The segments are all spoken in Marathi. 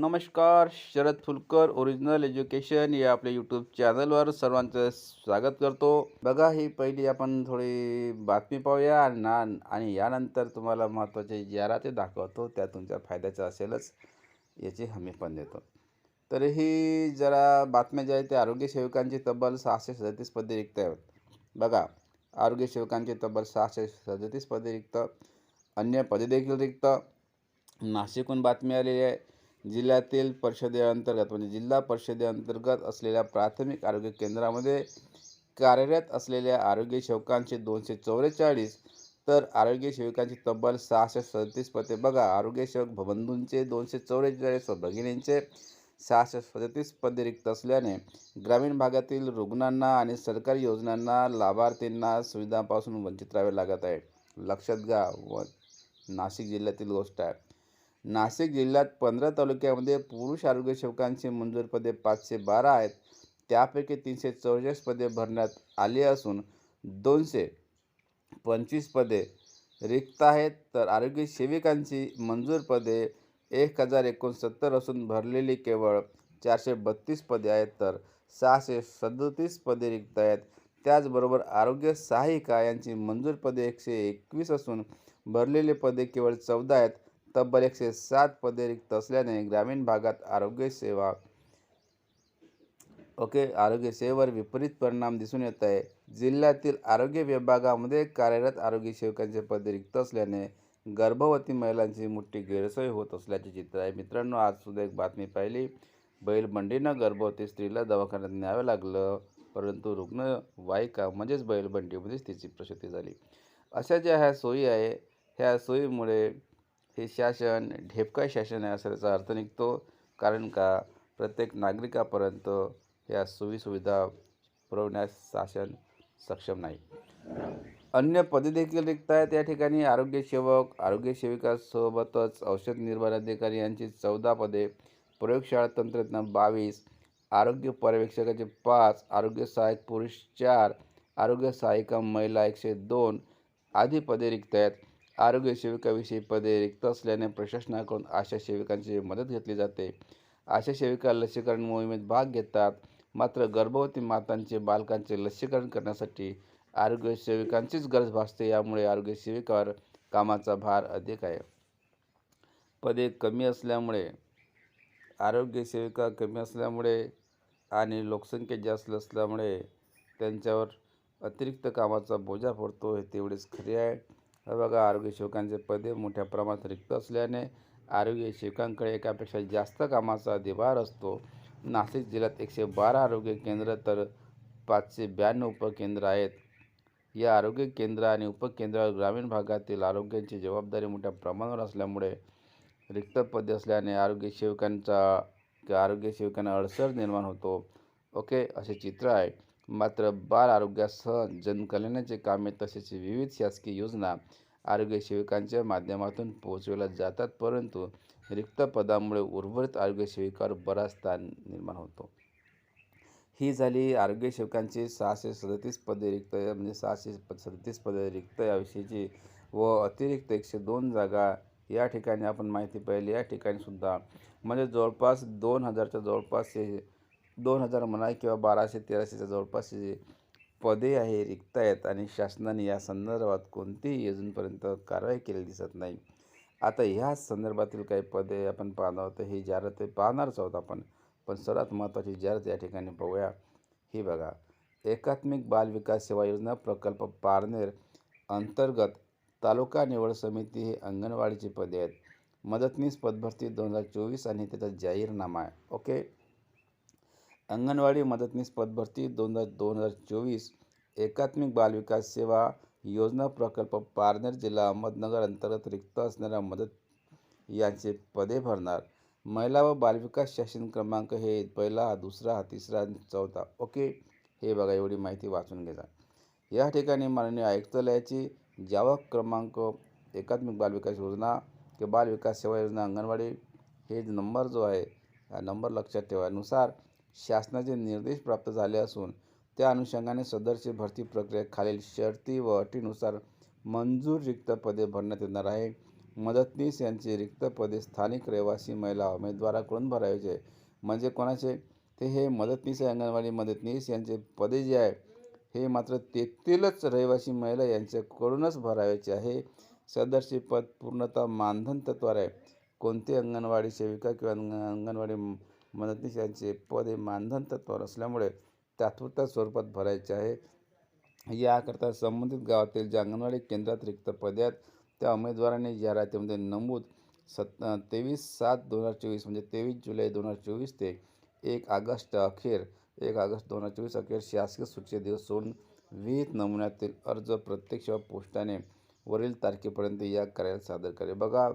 नमस्कार शरद फुलकर ओरिजिनल एज्युकेशन या आपल्या यूट्यूब चॅनलवर सर्वांचं स्वागत करतो. बघा ही पहिली आपण थोडी बातमी पाहूया आणि ना आणि यानंतर तुम्हाला महत्त्वाचे जाहिराती दाखवतो त्या तुमच्या फायद्याचं असेलच याची हमी पण देतो. तर ही जरा बातम्या ज्या आहेत त्या आरोग्य सेवकांची तब्बल सहाशे सदतीस पदे रिक्त आहेत. बघा आरोग्य सेवकांची तब्बल सहाशे सदतीस पदे रिक्त अन्य पदे देखील रिक्त. नाशिकहून बातमी आलेली आहे. जिल्ह्यातील परिषदेअंतर्गत म्हणजे जिल्हा परिषदेअंतर्गत असलेल्या प्राथमिक आरोग्य केंद्रामध्ये कार्यरत असलेल्या आरोग्य सेवकांचे दोनशे चौवेचाळीस तर आरोग्य सेविकांची तब्बल सहाशे सदतीस पदे बघा. आरोग्य सेवक बंधूंचे दोनशे चौवेचाळीस व भगिनींचे सहाशे सदतीस पदे रिक्त असल्याने ग्रामीण भागातील रुग्णांना आणि सरकारी योजनांना लाभार्थींना सुविधांपासून वंचित राहावे लागत आहे. लक्षात घ्या व नाशिक जिल्ह्यातील गोष्ट आहे. नाशिक जिल्ह्यात पंधरा तालुक्यामध्ये पुरुष आरोग्यसेवकांची मंजूर पदे पाचशे बारा आहेत. त्यापैकी तीनशे चौसष्ट पदे भरण्यात आली असून दोनशे पंचवीस पदे रिक्त आहेत. तर आरोग्य सेविकांची मंजूर पदे एक हजार एकोणसत्तर असून भरलेली केवळ चारशे बत्तीस पदे आहेत. तर सहाशे सदतीस पदे रिक्त आहेत. त्याचबरोबर आरोग्य सहायिका यांची मंजूर पदे एकशे एकवीस असून भरलेले पदे केवळ चौदा आहेत. तब्बल एकशे सात पदे रिक्त असल्याने ग्रामीण भागात आरोग्य सेवा ओके आरोग्यसेवेवर विपरीत परिणाम दिसून येत आहे. जिल्ह्यातील आरोग्य विभागामध्ये कार्यरत आरोग्य सेवकांचे पदे रिक्त असल्याने गर्भवती महिलांची मोठी गैरसोय होत असल्याचे चित्र आहे. मित्रांनो आज सुद्धा एक बातमी पाहिली. बैलबंडीनं गर्भवती स्त्रीला दवाखान्यात न्यावं लागलं परंतु रुग्णवाहिका म्हणजेच बैलबंडीमध्येच तिची प्रसूती झाली. अशा ज्या ह्या सोयी आहे ह्या सोयीमुळे हे शासन ढेपका शासन आहे असा अर्थ निघतो. कारण का? प्रत्येक नागरिकापर्यंत या सोयीसुविधा पुरवण्यास शासन सक्षम नाही. अन्य पदे देखील रिक्त आहेत या ठिकाणी. आरोग्यसेवक आरोग्यसेविकासोबतच औषध निर्माण अधिकारी यांची चौदा पदे. प्रयोगशाळा तंत्रज्ञान बावीस. आरोग्य पर्यवेक्षकाचे पाच. आरोग्य सहाय्यक पुरुष चार. आरोग्य सहायिका महिला एकशे दोन. आदी पदे रिक्त आहेत आरोग्य सेविकाविषयी पदे रिक्त असल्याने प्रशासनाकडून आशा सेविकांची मदत घेतली जाते. आशा सेविका लसीकरण मोहिमेत भाग घेतात. मात्र गर्भवती मातांचे बालकांचे लसीकरण करण्यासाठी आरोग्य सेविकांचीच गरज भासते यामुळे आरोग्य सेविकावर कामाचा भार अधिक आहे. पदे कमी असल्यामुळे आरोग्य सेविका कमी असल्यामुळे आणि लोकसंख्या जास्त असल्यामुळे त्यांच्यावर अतिरिक्त कामाचा बोजा पडतो हे तेवढेच खरे आहे. हे बघा आरोग्य सेवकांचे पदे मोठ्या प्रमाणात रिक्त असल्याने आरोग्य सेवकांकडे एकापेक्षा जास्त कामाचा अधिभार असतो. नाशिक जिल्ह्यात एकशे बारा आरोग्य केंद्र तर पाचशे ब्याण्णव उपकेंद्र आहेत. या आरोग्य केंद्र आणि उपकेंद्रावर ग्रामीण भागातील आरोग्याची जबाबदारी मोठ्या प्रमाणावर असल्यामुळे रिक्त पदे असल्याने आरोग्य सेवकांचा किंवा आरोग्य सेवकांना अडसर निर्माण होतो. ओके असे चित्र आहे. मात्र बाल आरोग्यासह जनकल्याणाचे कामे तसेच विविध शासकीय योजना आरोग्य सेविकांच्या माध्यमातून पोहोचवल्या जातात परंतु रिक्त पदामुळे उर्वरित आरोग्य सेविकावर बराच ताण निर्माण होतो. ही झाली आरोग्य सेवकांची सहाशे सदतीस पदे रिक्त म्हणजे सहाशे सदतीस पदे रिक्त याविषयीची व अतिरिक्त एकशे दोन जागा या ठिकाणी आपण माहिती पाहिली. या ठिकाणी सुद्धा म्हणजे जवळपास दोन हजारच्या जवळपास हे दोन हजार म्हणा किंवा बाराशे तेराशेच्या जवळपास पदे आहे रिक्त आहेत आणि शासनाने या संदर्भात कोणतीही अजूनपर्यंत कारवाई केलेली दिसत नाही. आता ह्या संदर्भातील काही पदे आपण पाहणार आहोत. ही जाहिरात पाहणारच आहोत आपण. पण सर्वात महत्त्वाची जाहिरात या ठिकाणी पाहूया ही बघा. एकात्मिक बाल विकास सेवा योजना प्रकल्प पारनेर अंतर्गत तालुका निवड समिती हे अंगणवाडीची पदे आहेत. मदतनीस पदभरती दोन हजार चोवीस आणि त्याचा जाहीरनामा आहे. ओके? अंगणवाडी मदतनीस पदभरती दोन हजार दोन हजार चोवीस एकात्मिक बालविकास सेवा योजना प्रकल्प पारनेर जिल्हा अहमदनगर अंतर्गत रिक्त असणाऱ्या मदत यांचे पदे भरणार. महिला व बालविकास शासन क्रमांक हे पहिला हा दुसरा हा तिसरा चौथा. ओके? हे बघा एवढी माहिती वाचून घेजा. या ठिकाणी माननीय आयुक्तालयाची जावक क्रमांक एकात्मिक बालविकास योजना किंवा बालविकास सेवा योजना अंगणवाडी हे नंबर जो आहे हा नंबर लक्षात ठेवानुसार शासनाचे निर्देश प्राप्त झाले असून त्या अनुषंगाने सदरची भरती प्रक्रिया खालील शर्ती व अटीनुसार मंजूर रिक्त पदे भरण्यात येणार आहे. मदतनीस यांची रिक्त पदे स्थानिक रहिवासी महिला उमेदवाराकडून भरायचे. म्हणजे कोणाचे? ते हे मदतनीस आहे अंगणवाडी मदतनीस यांचे पदे जे आहे हे मात्र तेथीलच रहिवासी महिला यांच्याकडूनच भरावायचे आहे. सदरचे पद पूर्णतः मानधन तत्वावर आहे. कोणते अंगणवाडी सेविका किंवा अंगणवाडी मदतनीस यांचे पद हे मानधन तत्वावर असल्यामुळे तात्पुरत्या स्वरूपात भरायचे आहे. याकरता संबंधित गावातील ज्या अंगणवाडी केंद्रात रिक्त पदे आहेत त्या उमेदवारांनी जाहिरातीमध्ये नमूद सत् तेवीस सात दोन हजार चोवीस म्हणजे तेवीस जुलै दोन हजार चोवीस ते एक ऑगस्ट अखेर एक ऑगस्ट दोन हजार चोवीस अखेर शासकीय सुट्टीचे दिवस सोडून विहित नमुन्यातील अर्ज प्रत्यक्ष व पोस्टाने वरील तारखेपर्यंत या कार्यालयात सादर करे बघा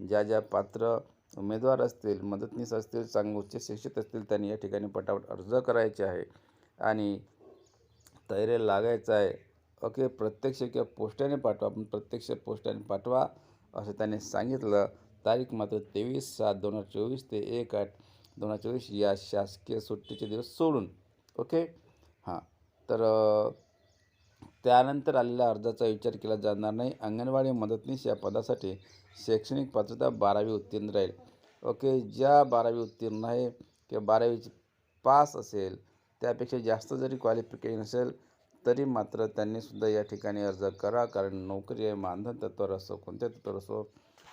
ज्या ज्या पात्र उमेदवार असतील मदतनीस असतील चांग उच्च शिक्षित असतील त्यांनी या ठिकाणी पटापट अर्ज करायचे आहे. आणि तयारी लागायचं आहे. ओके प्रत्यक्ष किंवा पोस्टाने पाठवा पण प्रत्यक्ष पोस्टाने पाठवा असं त्यांनी सांगितलं. तारीख मात्र तेवीस सात दोन हजार चोवीस ते एक आठ दोन हजार चोवीस या शासकीय सुट्टीचे दिवस सोडून. ओके? हां. तर त्यानंतर आलेल्या अर्जाचा विचार केला जाणार नाही. अंगणवाडी मदतनीस या पदासाठी शैक्षणिक पात्रता बारावी उत्तीर्ण राहील. ओके ज्या बारावी उत्तीर्ण आहे किंवा बारावीची पास असेल त्यापेक्षा जास्त जरी क्वालिफिकेशन असेल तरी मात्र त्यांनीसुद्धा या ठिकाणी अर्ज करा. कारण नोकरी आहे मानधन तत्वावर असो कोणत्या तत्वावर असो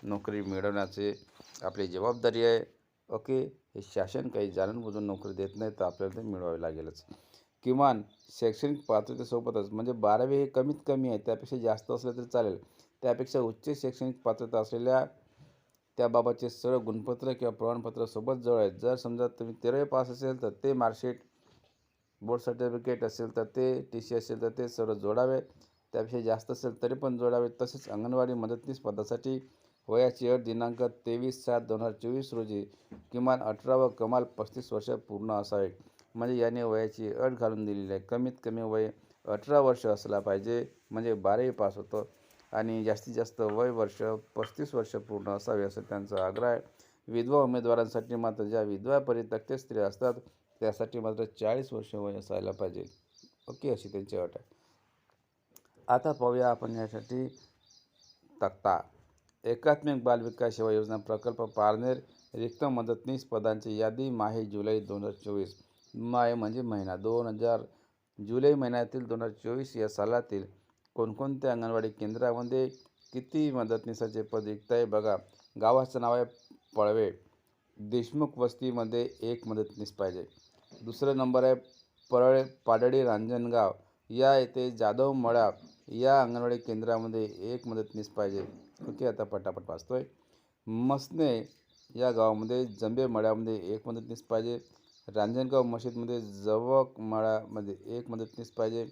नोकरी मिळवण्याची आपली जबाबदारी आहे. ओके हे शासन काही जाणून बुजून नोकरी देत नाही तर आपल्याला ते मिळवावी लागेलच. किमान शैक्षणिक पात्रतेसोबतच म्हणजे बारावी हे कमीत कमी आहे त्यापेक्षा जास्त असलं तरी चालेल. त्यापेक्षा उच्च शैक्षणिक पात्रता असलेल्या त्याबाबतचे सरळ गुणपत्र किंवा प्रमाणपत्र सोबत जवळ आहेत. जर समजा तुम्ही तेरावी पास असेल तर ते मार्कशीट बोर्ड सर्टिफिकेट असेल तर ते टी सी असेल तर ते सर्व जोडावे. त्यापेक्षा जास्त असेल तरी पण जोडावे. तसेच अंगणवाडी मदतनीस पदासाठी वयाची अट दिनांक तेवीस सात दोन हजार चोवीस रोजी किमान अठरा व कमाल पस्तीस वर्ष पूर्ण असावे. म्हणजे याने वयाची अट घालून दिलेली आहे. कमीत कमी वय अठरा वर्ष असला पाहिजे म्हणजे बारावी पास होतं आणि जास्तीत जास्त वय वर्ष पस्तीस वर्ष पूर्ण असावे असं त्यांचा आग्रह आहे. विधवा उमेदवारांसाठी मात्र ज्या विधवा परित्यक्त स्त्रिया असतात त्यासाठी मात्र चाळीस वर्ष वय असायला पाहिजे. ओके अशी त्यांची अट आहे. आता पाहूया आपण यासाठी तक्ता. एकात्मिक बालविकास सेवा योजना प्रकल्प पारनेर रिक्त मदतनीस पदांची यादी माहे जुलै दोन हजार चोवीस. माय म्हणजे महिना. दोन हजार जुलै महिन्यातील दोन हजार चोवीस या सालातील कोणकोणत्या अंगणवाडी केंद्रामध्ये किती मदतनीसाचे पद रिक्त आहे बघा. गावाचं नाव आहे पळवे. देशमुख वस्तीमध्ये एक मदतनीस पाहिजे. दुसरं नंबर आहे परळे पाडळी रांजणगाव. या येथे जाधव मळा या अंगणवाडी केंद्रामध्ये एक मदतनीस पाहिजे. ओके आता पटापट वाचतोय. मसने या गावामध्ये जंबे मळ्यामध्ये एक मदतनीस पाहिजे. रांजणगाव मशीदमध्ये जवक मळामध्ये एक मदतनीस पाहिजे.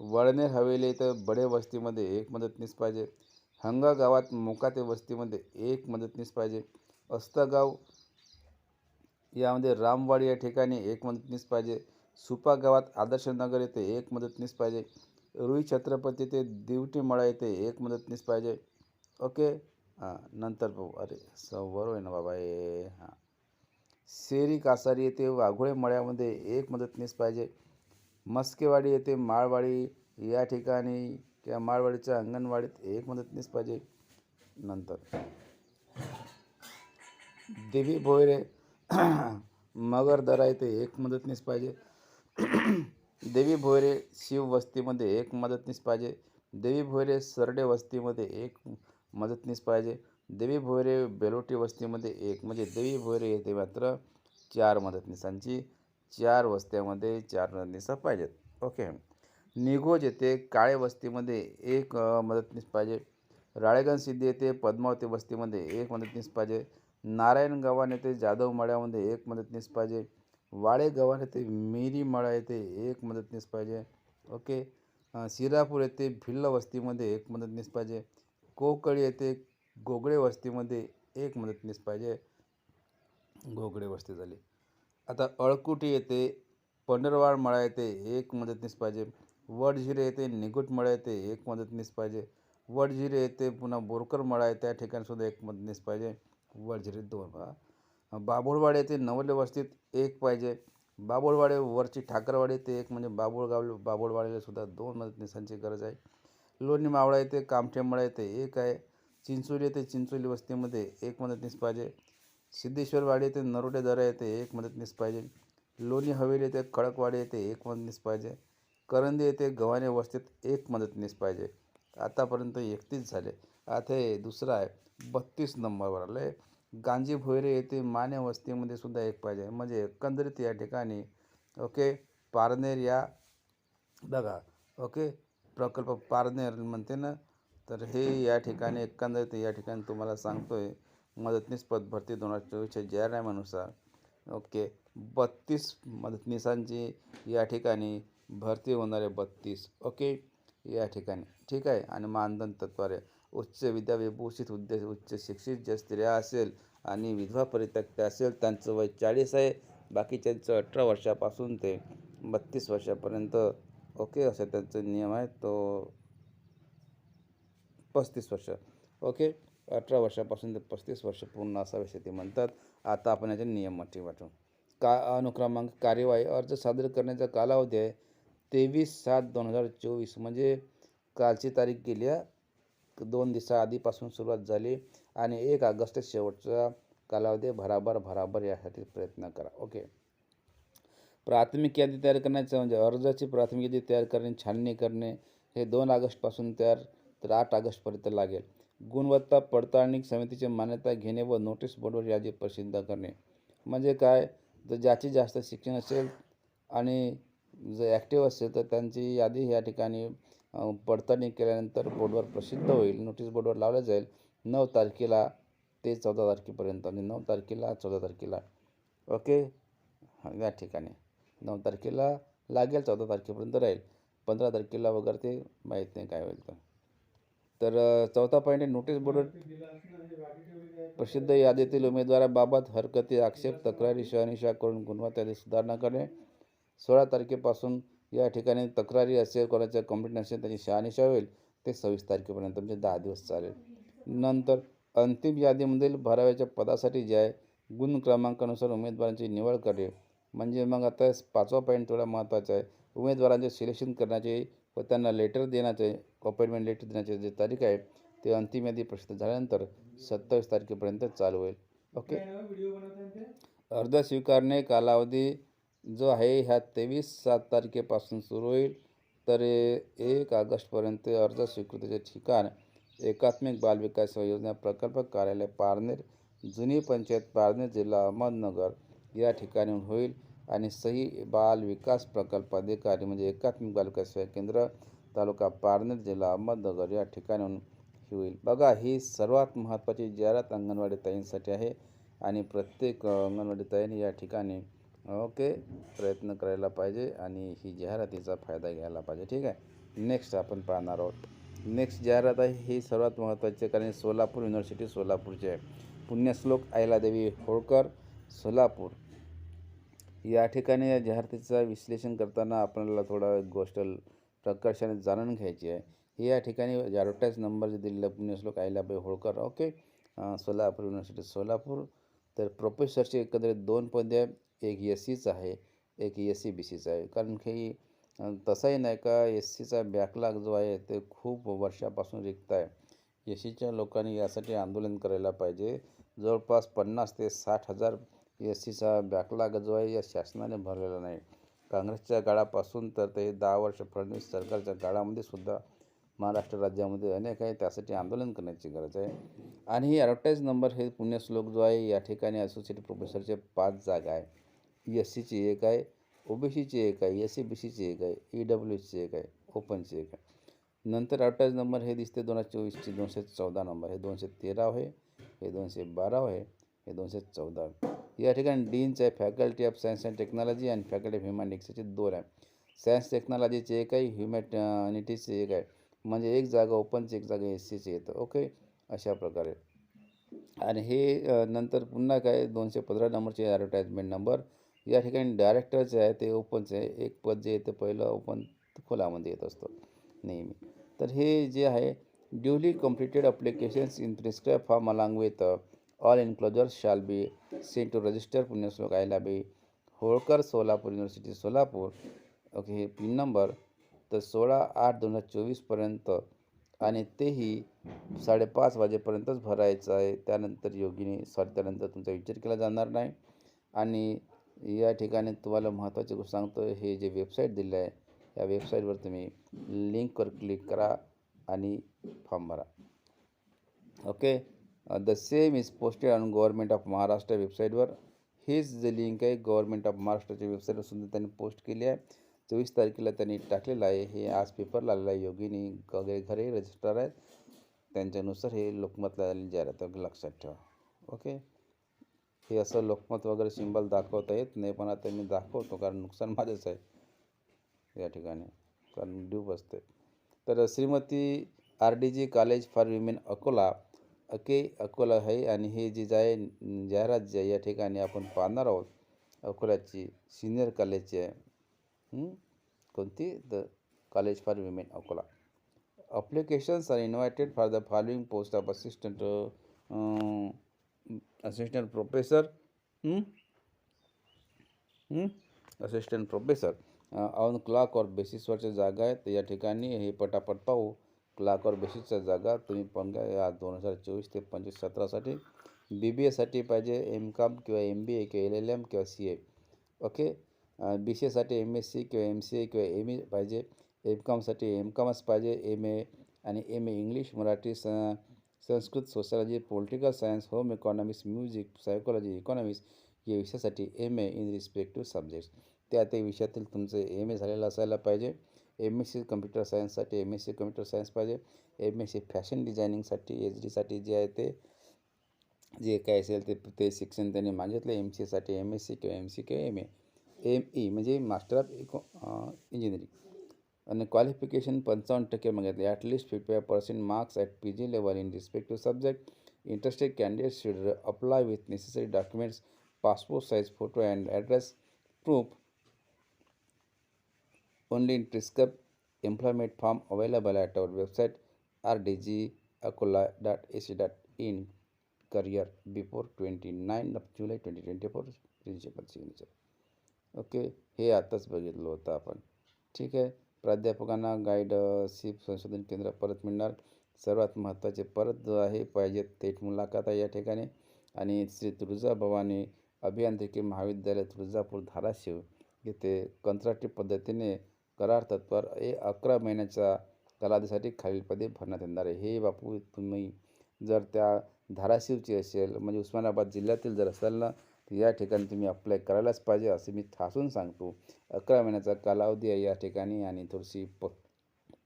वळनेर हवेली इथं बडे वस्तीमध्ये एक मदतनीस पाहिजे. हंगा गावात मोकाते वस्तीमध्ये एक मदतनीस पाहिजे. अस्तगाव यामध्ये रामवाडी या ठिकाणी एक मदतनीस पाहिजे. सुपा गावात आदर्शनगर येथे एक मदतनीस पाहिजे. रुई छत्रपती ते दिवटी मळा येथे एक मदतनीस पाहिजे. ओके? हां नंतर पाहू. अरे स बरोबर आहे ना बाबा हे हां. शेरी कासारी येथे वाघोळे मळ्यामध्ये एक मदतनीस पाहिजे. मस्केवाडी येथे माळवाडी या ठिकाणी किंवा माळवाडीच्या अंगणवाडीत एक मदतनीस पाहिजे. नंतर. देवी भोयरे मगरदरा येथे एक मदतनीस पाहिजे. देवी भोयरे शिव वस्तीमध्ये एक मदतनीस पाहिजे. देवी भोयरे सरडे वस्तीमध्ये एक मदतनीस पाहिजे. देवी भोयरे बेलोटी वस्तीमध्ये एक म्हणजे देवी भोयरे येथे मात्र चार मदतनीसांची चार वस्त्यामध्ये चार मदतनीसा पाहिजेत. ओके. निघोज येथे काळे वस्तीमध्ये एक मदतनीस पाहिजे. राळेगण सिद्धी येथे पद्मावती वस्तीमध्ये एक मदतनीस पाहिजे. नारायण गव्हाण येथे जाधव मळ्यामध्ये एक मदतनीस पाहिजे. वाळे गव्हाण येथे मिरी मळा येथे एक मदतनीस पाहिजे. ओके. सिरापूर येथे भिल्ल वस्तीमध्ये एक मदतनीस पाहिजे. कोकळी येथे गोगळे वस्तीमध्ये एक मदतनीस पाहिजे. गोगळे वस्ती झाली. आता अळकुटी येते पंढरवाड मळा येते एक मदतनीस पाहिजे. वडझिरे येते निगुट मळा येते एक मदतनीस पाहिजे. वडझिरे येते पुन्हा बोरकर मळा आहे त्या ठिकाणीसुद्धा एक मदतनीस पाहिजे. वडझिरे दोन. बा येते येथे नवले वस्तीत एक पाहिजे. बाबुळवाडे वरची ठाकरवाडी येते एक म्हणजे बाबुळगाव बाभुळवाडीला सुद्धा दोन मदतनीसांची गरज आहे. लोणी मावळा येथे कामठेमळा येते एक आहे. चिंचोली येथे चिंचोली वस्तीमध्ये एक मदतनीस पाहिजे. सिद्धेश्वरवाडी येथे नरोडेदरा येथे एक मदतनीस पाहिजे. लोणी हवेली येथे खडकवाडी येथे एक मदतनीस पाहिजे. करंदी येथे गव्हाणे वस्तीत एक मदतनीस पाहिजे. आतापर्यंत एकतीस झाले. आता हे दुसरं आहे. बत्तीस नंबरवर आलं आहे गांजी भोयरे येथे माने वस्तीमध्ये सुद्धा एक पाहिजे. म्हणजे एकंदरीत या ठिकाणी ओके पारनेर या बघा ओके प्रकल्प पारनेर म्हणते ना तर हे या ठिकाणी एकंदरीत या ठिकाणी तुम्हाला सांगतो आहे मदतनीस पद भरती दोन हजार चोवीसच्या जाहीरनाम्यानुसार. ओके. बत्तीस मदतनीसांची या ठिकाणी भरती होणार आहे बत्तीस. ओके? या ठिकाणी. ठीक आहे? आणि मानधन तत्वारे उच्च विद्याविभूषित उद्देश उच्च शिक्षित ज्या स्त्रिया असेल आणि विधवा परित्यक्त्या असेल त्यांचं वय चाळीस आहे. बाकीच्यांचं अठरा वर्षापासून ते बत्तीस वर्षापर्यंत. ओके? असं त्यांचं नियम आहे तो पस्तीस वर्ष. ओके? अठरा वर्षापासून ते पस्तीस वर्ष पूर्ण असावे असे ते म्हणतात. आता आपण याचे नियम अटी वाटू का अनुक्रमांक कार्यवाही अर्ज सादर करण्याचा कालावधी आहे तेवीस सात दोन हजार चोवीस. म्हणजे कालची तारीख गेली दोन दिवसाआधीपासून सुरुवात झाली आणि एक ऑगस्ट शेवटचा कालावधी भराभर भराभर यासाठी प्रयत्न करा. ओके? प्राथमिक यादी तयार करण्याचं म्हणजे अर्जाची प्राथमिक यादी तयार करणे छाननी करणे हे दोन ऑगस्टपासून तयार तर आठ ऑगस्टपर्यंत लागेल. गुणवत्ता पडताळणी समितीची मान्यता घेणे व नोटीस बोर्डवर यादी प्रसिद्ध करणे. म्हणजे काय? तर ज्याची जास्त शिक्षण असेल आणि जर ॲक्टिव्ह असेल तर त्यांची यादी या ठिकाणी पडताळणी केल्यानंतर बोर्डवर प्रसिद्ध होईल. नोटीस बोर्डवर लावलं जाईल. नऊ तारखेला ते चौदा तारखेपर्यंत आणि नऊ तारखेला चौदा तारखेला. ओके? या ठिकाणी. नऊ तारखेला लागेल चौदा तारखेपर्यंत राहील. पंधरा तारखेला वगैरे ते माहीत नाही काय होईल तर. तर चौथा पॉईंट आहे नोटीस बोर्ड प्रसिद्ध यादीतील उमेदवाराबाबत हरकती आक्षेप तक्रारी शहानिशा करून गुणवत्ता सुधारणा करणे. सोळा तारखेपासून या ठिकाणी तक्रारी असेल कोणाच्या कंप्लेंट असेल त्याची शहानिशा होईल ते सव्वीस तारखेपर्यंत म्हणजे दहा दिवस चालेल. नंतर अंतिम यादीमधील भराव्याच्या पदासाठी जे आहे गुण क्रमांकानुसार उमेदवारांची निवड करणे म्हणजे मग आता पाचवा पॉईंट थोडा महत्त्वाचा आहे. उमेदवारांचे सिलेक्शन करण्याचे व त्यांना लेटर देण्याचे अपॉइंटमेंट लेटर देण्याचे जे तारीख आहे ते अंतिम यादी प्रसिद्ध झाल्यानंतर सत्तावीस तारखेपर्यंत चालू होईल. ओके? अर्ज स्वीकारणे कालावधी जो आहे ह्या तेवीस सात तारखेपासून सुरू होईल. तर एक ऑगस्टपर्यंत अर्ज स्वीकृतीचे ठिकाण एकात्मिक बाल विकास योजना प्रकल्प कार्यालय पारनेर जुनी पंचायत पारनेर जिल्हा अहमदनगर या ठिकाणी होईल. आणि सही बाल विकास प्रकल्प अधिकारी म्हणजे एकात्मिक बालिका सेवा केंद्र तालुका पारनेर जिल्हा अहमदनगर या ठिकाणी होईल. बघा ही सर्वात महत्त्वाची जाहिरात अंगणवाडी ताईंसाठी आहे आणि प्रत्येक अंगणवाडी ताईंनी या ठिकाणी ओके प्रयत्न करायला पाहिजे आणि ही जाहिरातीचा फायदा घ्यायला पाहिजे. ठीक आहे? नेक्स्ट आपण पाहणार आहोत. नेक्स्ट जाहिरात आहे ही सर्वात महत्त्वाची कारण सोलापूर युनिव्हर्सिटी सोलापूरची आहे. पुण्यश्लोक अहिलादेवी होळकर सोलापूर. या ठिकाणी या जाहिरातीचं विश्लेषण करताना आपल्याला थोडा गोष्ट प्रकर्षाने जाणून घ्यायची आहे. हे या ठिकाणी ॲडव्हर्टाईज नंबर जे दिलेलं पुण्यश्लोक अहिल्याबाई होळकर. ओके. सोलापूर युनिव्हर्सिटी सोलापूर. तर प्रोफेसरचे एकंदरीत दोन पदे एक एस सीचं आहे एक एस सी बी सीचं आहे. कारण की तसंही नाही का एस सीचा बॅकलॉग जो आहे ते खूप वर्षापासून रिक्त आहे एस सीच्या लोकांनी यासाठी आंदोलन करायला पाहिजे. जवळपास पन्नास ते साठ हजार एस सीचा बॅकलॉग जो आहे या शासनाने भरलेला नाही. काँग्रेसच्या काळापासून तर ते दहा वर्ष फडणवीस सरकारच्या काळामध्ये सुद्धा महाराष्ट्र राज्यामध्ये अनेक आहे त्यासाठी आंदोलन करण्याची गरज आहे. आणि ही ॲडव्हर्टाईज नंबर हे पुण्यश्लोक जो आहे या ठिकाणी असोसिएट प्रोफेसरचे पाच जागा आहे. एस सीची एक आहे ओ बी सीची एक आहे एस सी बी सीची एक आहे ई डब्ल्यू एसची एक आहे ओपनची एक आहे. नंतर ॲडव्हर्टाईज नंबर हे दिसते दोन हजार चोवीसची दोनशे चौदा नंबर हे दोनशे तेरा आहे हे दोनशे बारा आहे हे दोनशे चौदा. या ठिकाणी डीनचं आहे faculty of science and technology आणि फॅकल्टी ऑफ ह्युमॅनिटिक्सचे दोन आहे. सायन्स टेक्नॉलॉजीचे एक आहे ह्युमॅनिटीजचे एक आहे. म्हणजे एक जागा ओपनची एक जागा एस सीची येतं. ओके? अशा प्रकारे. आणि हे नंतर पुन्हा काय दोनशे पंधरा नंबरचे ॲडव्हर्टाईजमेंट नंबर या ठिकाणी डायरेक्टरचे आहे ते ओपनचे आहे एक पद जे येतं पहिलं ओपन खोलामध्ये येत असतं नेहमी. तर हे जे आहे duly completed applications in prescribe form along with all enclosures shall be sent to register Punyashlok Ahilyabai Holkar Solapur university Solapur okay हे पिन नंबर तर सोळा आठ दोन हजार चोवीसपर्यंत आणि तेही साडेपाच वाजेपर्यंतच भरायचं आहे. त्यानंतर योगीने सॉरी त्यानंतर तुमचा विचार केला जाणार नाही. आणि या ठिकाणी तुम्हाला महत्त्वाची गोष्ट सांगतो हे जे वेबसाईट दिलं आहे या वेबसाईटवर तुम्ही लिंकवर क्लिक करा आणि फॉर्म भरा. Okay the same is posted on government of Maharashtra वेबसाईटवर हेच जे लिंक आहे गव्हर्मेंट ऑफ महाराष्ट्राच्या वेबसाईटवर सुद्धा त्यांनी पोस्ट केली आहे चोवीस तारखेला त्यांनी टाकलेलं आहे हे आज पेपरला आलेलं आहे योगिनी वगैरे घरे रजिस्टर आहेत त्यांच्यानुसार हे लोकमतला आलेली जाहिरात आहे, लक्षात ठेवा ओके हे असं लोकमत वगैरे सिंबल दाखवता येत नाही पण आता मी दाखवतो कारण नुकसान माझंच आहे या ठिकाणी कारण ड्यूब असते तर Shrimati R D G college for women Akola अके अकोला आहे आणि हे जे जाय आहे जाहिरात जे आहे या ठिकाणी आपण पाहणार आहोत. अकोल्याची सिनियर कॉलेजची आहे. कोणती? The college for women Akola. Applications are invited for the following post of assistant assistant professor assistant professor on clock hour बेसिसवरच्या जागा आहेत. या ठिकाणी हे पटापट पाहू. क्लाक बेसिसच्या जागा तुम्ही पण घ्या या दोन हजार चोवीस ते पंचवीस सतरासाठी बी बी एसाठी पाहिजे एम कॉम किंवा एम बी ए किंवा एल एल एम किंवा C A okay B C एसाठी M S C किंवा एम सी ए किंवा एम ए पाहिजे. एम कॉमसाठी एम कॉमच पाहिजे. एम ए आणि एम ए इंग्लिश मराठी स Sanskrit sociology political science home economics music psychology economics या विषयासाठी M A in respective subjects त्या त्या विषयातील तुमचं एम ए झालेलं असायला पाहिजे. M S C computer सायन्ससाठी M S C computer science पाहिजे. एम एस सी फॅशन डिझायनिंगसाठी एच डीसाठी जे आहे ते जे काय असेल ते ते शिक्षण त्यांनी मागितलं एम सी एसाठी एम एस सी किंवा एम सी किंवा एम ए एम ई म्हणजे मास्टर ऑफ इको इंजिनिअरिंग आणि क्वालिफिकेशन पंचावन्न टक्के मागितले at least fifty five percent marks at P G level in respective subject interested candidate should apply with necessary documents passport size photo and address proof only in Triscup employment form available at our website rdgakola.ac.in career before 29 of July 2024 principal signature okay हे आताच बघितलं होतं आपण. ठीक आहे. प्राध्यापकांना गाईडशिप संशोधन केंद्र परत मिळणार. सर्वात महत्त्वाचे परत जो आहे पाहिजे थेट मुलाखत आहे या ठिकाणी. आणि श्री तुळजाभवानी अभियांत्रिकी महाविद्यालय तुळजापूर धाराशिव येथे कंत्राटी पद्धतीने करार तत्वावर हे अकरा महिन्याच्या कालावधीसाठी खालील पदे भरण्यात येणार आहे. हे बापू तुम्ही जर त्या धाराशिवची असेल म्हणजे उस्मानाबाद जिल्ह्यातील जर असाल ना तर या ठिकाणी तुम्ही अप्लाय करायलाच पाहिजे असे मी ठासून सांगतो. अकरा महिन्याचा कालावधी आहे या ठिकाणी आणि थोडीशी प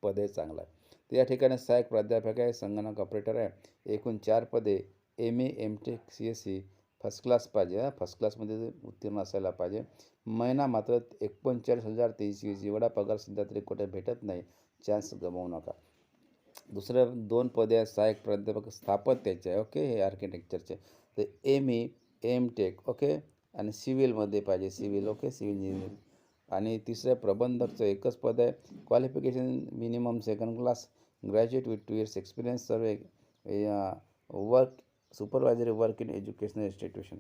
पदे चांगला आहे. तर या ठिकाणी सहाय्यक प्राध्यापक आहे संगणक ऑपरेटर आहे. एकूण चार पदे M A M tech C S C first class पाहिजे फर्स्ट क्लासमध्ये उत्तीर्ण असायला पाहिजे. महिना मात्र एकोणचाळीस हजार तेवीस वीस एवढा पगार सध्या तरी कुठे भेटत नाही. चान्स गमावू नका. दुसरं दोन पदे आहेत. सहाय्यक प्राध्यापक स्थापत्याचे आहे. ओके हे आर्किटेक्चरचे तर M E M tech okay आणि सिव्हिलमध्ये पाहिजे. सिव्हिल ओके सिव्हिल इंजिनिअरिंग आणि तिसरं प्रबंधकचं एकच पद आहे. Qualification minimum second class graduate with two years experience सर्व work supervisory work in educational institution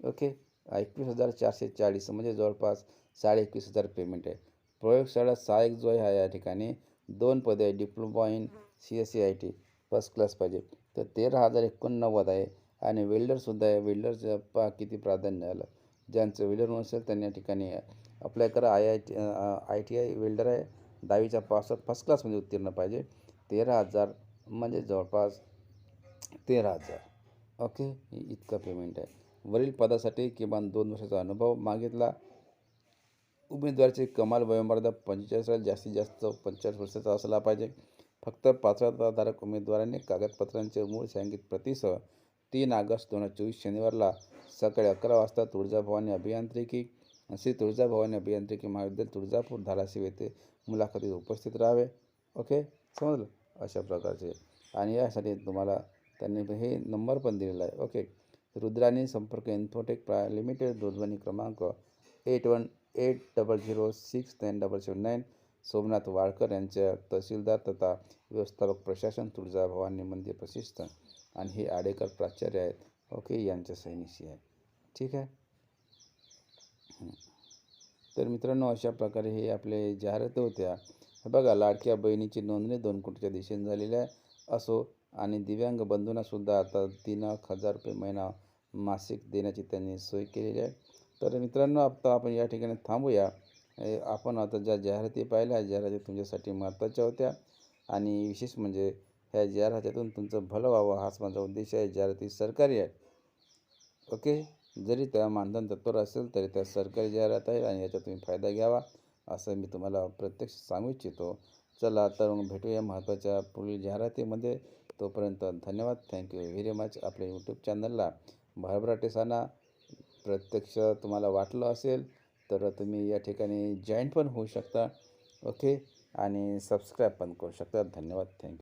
okay एकवीस हजार चारशे चाळीस म्हणजे जवळपास साडे एकवीस हजार पेमेंट आहे. प्रयोगशाळा सहाय्यक जो आहे या ठिकाणी दोन पदे आहे diploma in C S C I T first class पाहिजे. तर तेरा हजार एकोणनव्वद आहे आणि वेल्डरसुद्धा आहे. वेल्डरचं पा किती प्राधान्य आलं. ज्यांचं वेल्डर नसेल त्यांनी या ठिकाणी अप्लाय करा. I I T I T I welder आहे. दहावीच्या पासात फर्स्ट क्लासमध्ये उत्तीर्ण पाहिजे. तेरा हजार म्हणजे जवळपास तेरा हजार. ओके इतकं पेमेंट आहे. वरील पदासाठी किमान दोन वर्षाचा अनुभव मागितला. उमेदवाराचे कमाल वयोमर्यादा पंचेचाळीस जास्तीत जास्त पंचेचाळीस वर्षाचा असला पाहिजे. फक्त पात्रताधारक उमेदवारांनी कागदपत्रांचे मूळ सांगित प्रतीसह तीन ऑगस्ट दोन हजार चोवीस शनिवारला सकाळी अकरा वाजता तुळजाभवानी अभियांत्रिकी श्री तुळजाभवानी अभियांत्रिकी महाविद्यालय तुळजापूर धाराशिव येथे मुलाखतीत उपस्थित राहावे. ओके समजलं? अशा प्रकारचे. आणि यासाठी तुम्हाला त्यांनी हे नंबर पण दिलेला आहे. ओके. रुद्राने संपर्क इन्फोटेक प्रा लिमिटेड दूरध्वनी क्रमांक eight one eight double zero six nine double seven nine. Somnath Walkar यांच्या तहसीलदार तथा व्यवस्थापक प्रशासन तुळजाभवानी मंदिर प्रशिक्षण आणि हे आडेकर प्राचार्य आहेत. ओके यांच्या सैनिशी आहे ठीक आहे? तर मित्रांनो अशा प्रकारे हे आपले जाहिराती होत्या. हे बघा लाडक्या बहिणीची नोंदणी दोन कोटीच्या दिशेने झालेली आहे. असो आणि दिव्यांग बंधूंनासुद्धा आता तीन एक हजार रुपये महिना मासिक देण्याची त्यांनी सोय केलेली आहे. तर मित्रांनो आता आपण या ठिकाणी थांबूया. आपण आता ज्या जाहिराती पाहिल्या जाहिराती तुमच्यासाठी महत्त्वाच्या होत्या. आणि विशेष म्हणजे ह्या जाहिरातीतून तुमचं भलं व्हावं हाच माझा उद्देश आहे. जाहिराती सरकारी आहे ओके? जरी त्या मानधन तत्पर असेल तरी त्या सरकारी जाहिरात आहे आणि याचा तुम्ही फायदा घ्यावा असं मी तुम्हाला प्रत्यक्ष सांगू इच्छितो. चला तर मग भेटूया महत्त्वाच्या पुढील जाहिरातीमध्ये. तोपर्यंत धन्यवाद. थँक्यू व्हेरी मच आपल्या यूट्यूब चॅनलला भरभराटे साना प्रत्यक्ष तुम्हाला वाटलं असेल तर तुम्ही या ठिकाणी जॉईंट पण होऊ शकता. ओके आणि सबस्क्राईब पण करू शकता. धन्यवाद. थँक्यू